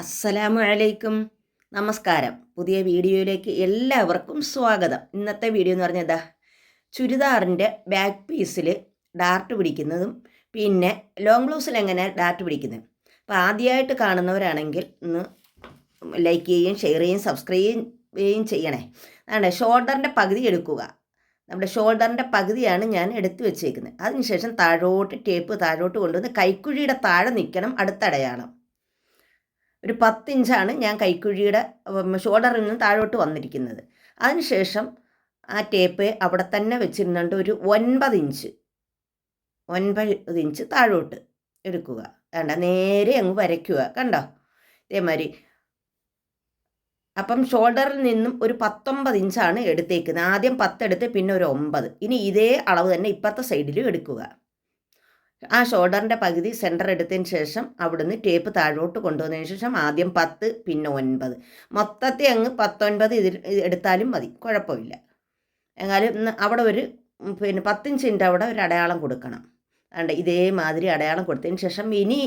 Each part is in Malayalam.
അസ്സലാമു അലൈക്കും നമസ്കാരം. പുതിയ വീഡിയോയിലേക്ക് എല്ലാവർക്കും സ്വാഗതം. ഇന്നത്തെ വീഡിയോ എന്ന് പറഞ്ഞാൽ ഇതാ ചുരിദാറിന്റെ ബാക്ക് പീസിൽ ഡാർട്ട് പിടിക്കുന്നതും പിന്നെ ലോങ് ബ്ലൗസിൽ എങ്ങനെ ഡാർട്ട് പിടിക്കുന്നത്. അപ്പോൾ ആദ്യമായിട്ട് കാണുന്നവരാണെങ്കിൽ ഒന്ന് ലൈക്ക് ചെയ്യുകയും ഷെയർ ചെയ്യുകയും സബ്സ്ക്രൈബ് ചെയ്യുകയും ചെയ്യണേ. അതാണ് ഷോൾഡറിന്റെ പകുതി എടുക്കുക. നമ്മുടെ ഷോൾഡറിന്റെ പകുതിയാണ് ഞാൻ എടുത്തു വെച്ചേക്കുന്നത്. അതിനുശേഷം താഴോട്ട് ടേപ്പ് താഴോട്ട് കൊണ്ടുവന്ന് കൈക്കുഴിയുടെ താഴെ നിൽക്കണം അടുത്ത അടയാളം ഒരു പത്തിഞ്ചാണ് ഞാൻ കൈക്കുഴിയുടെ ഷോൾഡറിൽ നിന്ന് താഴോട്ട് വന്നിരിക്കുന്നത്. അതിനുശേഷം ആ ടേപ്പ് അവിടെ തന്നെ വെച്ചിരുന്നുണ്ട് ഒരു ഒൻപത് ഇഞ്ച് ഒൻപത് ഇഞ്ച് താഴോട്ട് എടുക്കുക. വേണ്ട നേരെ അങ്ങ് വരയ്ക്കുക. കണ്ടോ? ഇതേമാതിരി. അപ്പം ഷോൾഡറിൽ നിന്നും ഒരു പത്തൊമ്പത് ഇഞ്ചാണ് എടുത്തേക്കുന്നത്. ആദ്യം പത്തെടുത്ത് പിന്നെ ഒരു ഒമ്പത്. ഇനി ഇതേ അളവ് തന്നെ ഇപ്പുറത്തെ സൈഡിലും എടുക്കുക. ആ ഷോൾഡറിന്റെ പകുതി സെന്റർ എടുത്തതിന് ശേഷം അവിടുന്ന് ടേപ്പ് താഴോട്ട് കൊണ്ടുവന്നതിന് ശേഷം ആദ്യം പത്ത് പിന്നെ ഒൻപത്. മൊത്തത്തിൽ അങ്ങ് പത്തൊൻപത് ഇതിൽ ഇത് എടുത്താലും മതി കുഴപ്പമില്ല. എന്നാലും അവിടെ ഒരു പിന്നെ പത്തിഞ്ചിന്റെ അവിടെ ഒരു അടയാളം കൊടുക്കണം. അതുകൊണ്ട് ഇതേമാതിരി അടയാളം കൊടുത്തതിന് ശേഷം ഇനി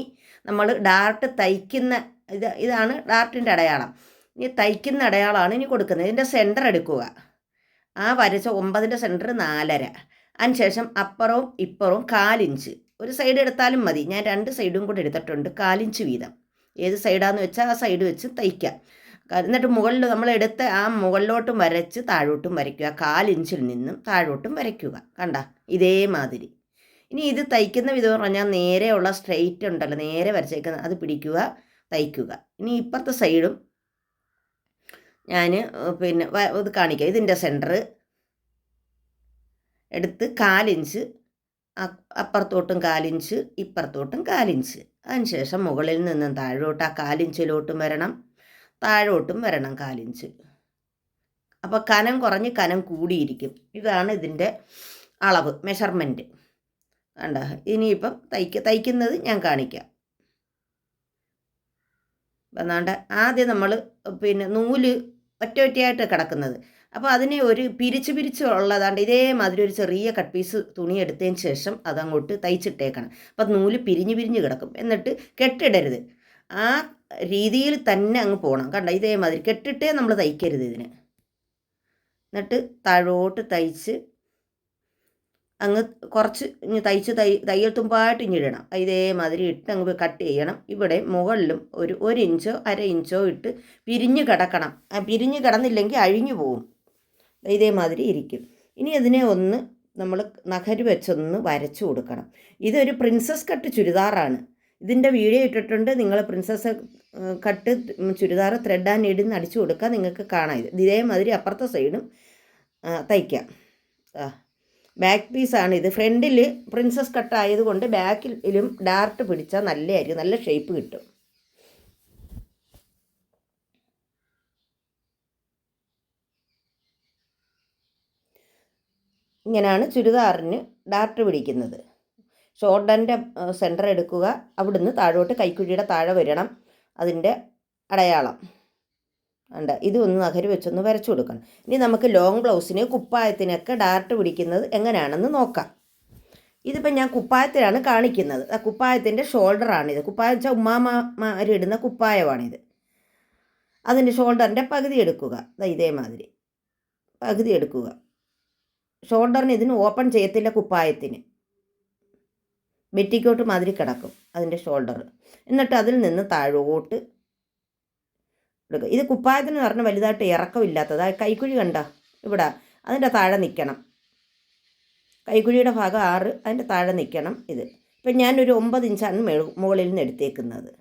നമ്മൾ ഡാർട്ട് തയ്ക്കുന്ന ഇത് ഇതാണ് ഡാർട്ടിന്റെ അടയാളം. ഇനി തയ്ക്കുന്ന അടയാളമാണ് ഇനി കൊടുക്കുന്നത്. ഇതിന്റെ സെന്റർ എടുക്കുക. ആ വരച്ച ഒമ്പതിന്റെ സെന്റർ നാലര. അതിനുശേഷം അപ്പുറവും ഇപ്പുറവും കാലിഞ്ച് ഒരു സൈഡ് എടുത്താലും മതി. ഞാൻ രണ്ട് സൈഡും കൂടെ എടുത്തിട്ടുണ്ട്. കാലിഞ്ച് വീതം. ഏത് സൈഡാന്ന് വെച്ചാൽ ആ സൈഡ് വെച്ച് തയ്ക്കാം. എന്നിട്ട് മുകളിൽ നമ്മൾ എടുത്ത് ആ മുകളിലോട്ടും വരച്ച് താഴോട്ടും വരയ്ക്കുക. കാലിഞ്ചിൽ നിന്നും താഴോട്ടും വരയ്ക്കുക. കണ്ട? ഇതേമാതിരി. ഇനി ഇത് തയ്ക്കുന്ന വിധം പറഞ്ഞാൽ നേരെയുള്ള സ്ട്രെയിറ്റ് ഉണ്ടല്ലോ. നേരെ വരച്ചേക്കുന്ന അത് പിടിക്കുക തയ്ക്കുക. ഇനി ഇപ്പുറത്തെ സൈഡും ഞാൻ പിന്നെ ഇത് കാണിക്കാം. ഇതിന്റെ സെന്റർ എടുത്ത് കാലിഞ്ച് അപ്പുറത്തോട്ടും കാലിഞ്ച് ഇപ്പുറത്തോട്ടും കാലിഞ്ച്. അതിനുശേഷം മുകളിൽ നിന്നും താഴോട്ട് ആ കാലിഞ്ചിലോട്ടും വരണം. താഴോട്ടും വരണം കാലിഞ്ച്. അപ്പോൾ കനം കുറഞ്ഞ് കനം കൂടിയിരിക്കും. ഇതാണ് ഇതിന്റെ അളവ് മെഷർമെന്റ് കണ്ട? ഇനിയിപ്പം തയ്ക്ക തയ്ക്കുന്നത് ഞാൻ കാണിക്കാം. എന്നാണ്ട് ആദ്യം നമ്മൾ പിന്നെ നൂൽ ഒറ്റ ഒറ്റയായിട്ട് കിടക്കുന്നത്. അപ്പോൾ അതിനെ ഒരു പിരിച്ച് പിരിച്ച് ഉള്ളതാണ്ട് ഇതേമാതിരി ഒരു ചെറിയ കട്ട് പീസ് തുണി എടുത്തതിന് ശേഷം അതങ്ങോട്ട് തയ്ച്ചിട്ടേക്കണം. അപ്പോൾ നൂൽ പിരിഞ്ഞ് പിരിഞ്ഞ് കിടക്കും. എന്നിട്ട് കെട്ടിടരുത്. ആ രീതിയിൽ തന്നെ അങ്ങ് പോകണം കണ്ട? ഇതേമാതിരി കെട്ടിട്ടേ നമ്മൾ തയ്ക്കരുത് ഇതിന്. എന്നിട്ട് താഴോട്ട് തയ്ച്ച് അങ്ങ് കുറച്ച് ഇനി തയ്ച്ച് തൈ തയ്യൽ തുമ്പായിട്ട് ഇനി ഇടണം. ഇതേമാതിരി ഇട്ട് അങ്ങ് കട്ട് ചെയ്യണം. ഇവിടെ മുകളിലും ഒരു ഒരു ഇഞ്ചോ അര ഇഞ്ചോ ഇട്ട് പിരിഞ്ഞ് കിടക്കണം. പിരിഞ്ഞ് കിടന്നില്ലെങ്കിൽ അഴിഞ്ഞു പോവും. ഇതേമാതിരി ഇരിക്കും. ഇനി അതിനെ ഒന്ന് നമ്മൾ നഖര് വെച്ചൊന്ന് വരച്ചു കൊടുക്കണം. ഇതൊരു പ്രിൻസസ് കട്ട് ചുരിദാറാണ്. ഇതിന്റെ വീഡിയോ ഇട്ടിട്ടുണ്ട്. നിങ്ങൾ princess cut churidar thread and needle അടിച്ചു കൊടുക്കുക നിങ്ങൾക്ക് കാണാം ഇത്. ഇതേമാതിരി അപ്പുറത്തെ സൈഡും തയ്ക്കാം. ബാക്ക് പീസാണ് ഇത്. ഫ്രണ്ടിൽ പ്രിൻസസ് കട്ട് ആയതുകൊണ്ട് ബാക്കിലും ഡാർട്ട് പിടിച്ചാൽ നല്ലതായിരിക്കും. നല്ല ഷേപ്പ് കിട്ടും. ഇങ്ങനെയാണ് ചുരിദാറിന് ഡാർട്ട് പിടിക്കുന്നത്. ഷോൾഡറിന്റെ സെന്റർ എടുക്കുക. അവിടുന്ന് താഴോട്ട് കൈക്കുഴിയുടെ താഴെ വരണം. അതിന്റെ അടയാളം. ഉണ്ട് ഇത് ഒന്ന് നഗരി വെച്ചൊന്ന് വരച്ചു കൊടുക്കണം. ഇനി നമുക്ക് ലോങ് ബ്ലൗസിന് കുപ്പായത്തിനൊക്കെ ഡാർട്ട് പിടിക്കുന്നത് എങ്ങനെയാണെന്ന് നോക്കാം. ഇതിപ്പോൾ ഞാൻ കുപ്പായത്തിലാണ് കാണിക്കുന്നത്. ആ കുപ്പായത്തിന്റെ ഷോൾഡറാണിത്. കുപ്പായം വെച്ചാൽ ഉമ്മാമാരിടുന്ന കുപ്പായമാണിത്. അതിന്റെ ഷോൾഡറിന്റെ പകുതി എടുക്കുക. ഇതേമാതിരി. പകുതി എടുക്കുക. ഷോൾഡറിന് ഇതിന് ഓപ്പൺ ചെയ്യത്തില്ല കുപ്പായത്തിന്. വെറ്റിക്കോട്ട് മാതിരി കിടക്കും അതിന്റെ ഷോൾഡർ എന്നിട്ട് അതിൽ നിന്ന് താഴോട്ട് എടുക്കുക. ഇത് കുപ്പായത്തിന് പറഞ്ഞ വലുതായിട്ട് ഇറക്കമില്ലാത്തത്. കൈക്കുഴി കണ്ട? ഇവിടെ. അതിന്റെ താഴെ നിൽക്കണം. കൈക്കുഴിയുടെ ഭാഗം ആറ് അതിന്റെ താഴെ നിൽക്കണം ഇത്. ഇപ്പം ഞാനൊരു ഒമ്പത് ഇഞ്ചാണ് മുകളിൽ നിന്ന് എടുത്തേക്കുന്നത്.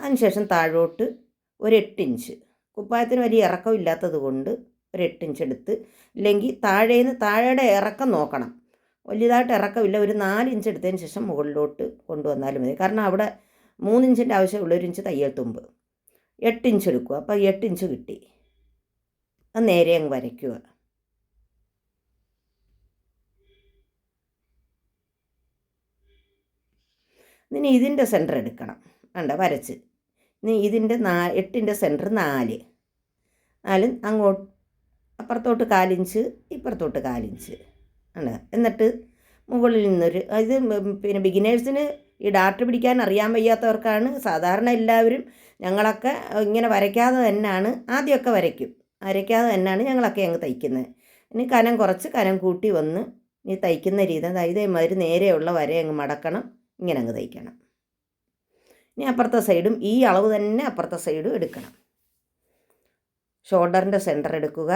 അതിനുശേഷം താഴോട്ട് ഒരു എട്ട് ഇഞ്ച്. കുപ്പായത്തിന് വലിയ ഇറക്കമില്ലാത്തത് കൊണ്ട് ഒരു എട്ട് ഇഞ്ച് എടുത്ത് ഇല്ലെങ്കിൽ താഴേന്ന് താഴെയുടെ ഇറക്കം നോക്കണം. വലിയതായിട്ട് ഇറക്കമില്ല ഒരു നാല് ഇഞ്ച് എടുത്തതിന് ശേഷം മുകളിലോട്ട് കൊണ്ടുവന്നാലും മതി. കാരണം അവിടെ മൂന്നിഞ്ചിന്റെ ആവശ്യമുള്ള ഒരു ഇഞ്ച് തയ്യൽ തുമ്പ്. എട്ട് ഇഞ്ച് എടുക്കുക. അപ്പോൾ എട്ട് ഇഞ്ച് കിട്ടി. അത് നേരെ അങ്ങ് വരയ്ക്കുക. ഇനി ഇതിന്റെ സെന്റർ എടുക്കണം. വേണ്ട വരച്ച്. ഇനി ഇതിന്റെ നാ എട്ടിന്റെ സെന്റർ നാല്. നാല് അങ്ങോട്ട് അപ്പുറത്തോട്ട് കാലിഞ്ച് ഇപ്പുറത്തോട്ട് കാലിഞ്ച്. ആണ്. എന്നിട്ട് മുകളിൽ നിന്നൊരു ഇത് പിന്നെ ബിഗിനേഴ്സിന് ഈ ഡാർട്ട് പിടിക്കാൻ അറിയാൻ വയ്യാത്തവർക്കാണ് സാധാരണ എല്ലാവരും ഞങ്ങളൊക്കെ ഇങ്ങനെ വരയ്ക്കാതെ തന്നെയാണ് ആദ്യമൊക്കെ വരയ്ക്കും. വരയ്ക്കാതെ തന്നെയാണ് ഞങ്ങളൊക്കെ അങ്ങ് തയ്ക്കുന്നത്. ഇനി കനം കുറച്ച് കനം കൂട്ടി വന്ന് ഇനി തയ്ക്കുന്ന രീതി അതായത് ഇതേമാതിരി നേരെയുള്ള വര അങ്ങ് മടക്കണം ഇങ്ങനെ അങ്ങ് തയ്ക്കണം. ഇനി അപ്പുറത്തെ സൈഡും ഈ അളവ് തന്നെ അപ്പുറത്തെ സൈഡും എടുക്കണം. ഷോൾഡറിന്റെ സെന്റർ എടുക്കുക.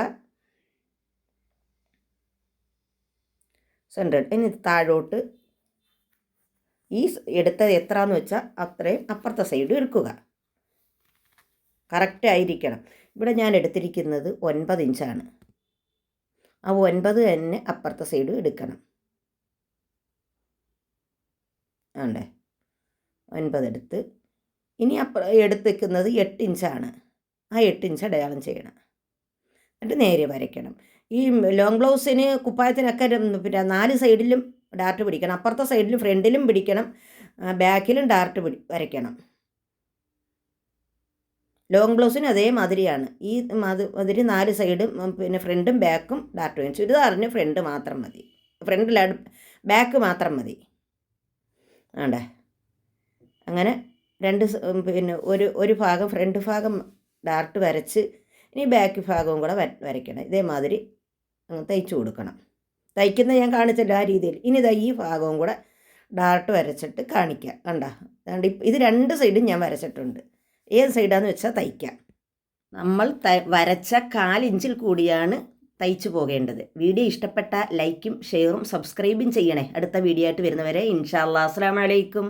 സെന്റർ ഇനി താഴോട്ട് ഈ എടുത്തത് എത്രയെന്ന് വെച്ചാൽ അത്രയും അപ്പുറത്തെ സൈഡ് എടുക്കുക. കറക്റ്റ് ആയിരിക്കണം. ഇവിടെ ഞാൻ എടുത്തിരിക്കുന്നത് ഒൻപത് ഇഞ്ചാണ് ആ ഒൻപത് തന്നെ അപ്പുറത്തെ സൈഡ് എടുക്കണം. ആണ്ടേ? ഒൻപത് എടുത്ത്. ഇനി അപ്പ എടുത്തിരിക്കുന്നത് എട്ട് ഇഞ്ചാണ് ആ എട്ട് ഇഞ്ച് അടയാളം ചെയ്യണം. എന്നിട്ട് നേരെ വരയ്ക്കണം. ഈ ലോങ് ബ്ലൗസിന് കുപ്പായത്തിനൊക്കെ പിന്നെ നാല് സൈഡിലും ഡാർട്ട് പിടിക്കണം. അപ്പുറത്തെ സൈഡിലും ഫ്രണ്ടിലും പിടിക്കണം. ബാക്കിലും ഡാർട്ട് പിടി വരയ്ക്കണം. ലോങ് ബ്ലൗസിന് അതേ മാതിരിയാണ് ഈ മാതി- മാതിരി നാല് സൈഡും പിന്നെ ഫ്രണ്ടും ബാക്കും ഡാർട്ട് വേണം. ചുരിദാറിന് ഫ്രണ്ട് മാത്രം മതി. ഫ്രണ്ടിൽ ബാക്ക് മാത്രം മതി. ആണ്ടേ? അങ്ങനെ രണ്ട് പിന്നെ ഒരു ഒരു ഭാഗം ഫ്രണ്ട് ഭാഗം ഡാർട്ട് വരച്ച് ഇനി ബാക്ക് ഭാഗവും കൂടെ വരയ്ക്കണം. ഇതേമാതിരി അങ്ങ് തയ്ച്ചു കൊടുക്കണം. തയ്ക്കുന്ന ഞാൻ കാണിച്ചല്ലോ ആ രീതിയിൽ. ഇനി ഇതാ ഈ ഭാഗവും കൂടെ ഡാർട്ട് വരച്ചിട്ട് കാണിക്കാം. കണ്ട? അതുകൊണ്ട് ഇത് രണ്ട് സൈഡും ഞാൻ വരച്ചിട്ടുണ്ട്. ഏത് സൈഡാന്ന് വെച്ചാൽ തയ്ക്കാം. നമ്മൾ ത വരച്ച കാലിഞ്ചിൽ കൂടിയാണ് തയ്ച്ചു പോകേണ്ടത്. വീഡിയോ ഇഷ്ടപ്പെട്ട ലൈക്കും ഷെയറും സബ്സ്ക്രൈബും ചെയ്യണേ. അടുത്ത വീഡിയോ ആയിട്ട് വരുന്നവരെ ഇൻഷാല്ലാ അസ്സാം വലൈക്കും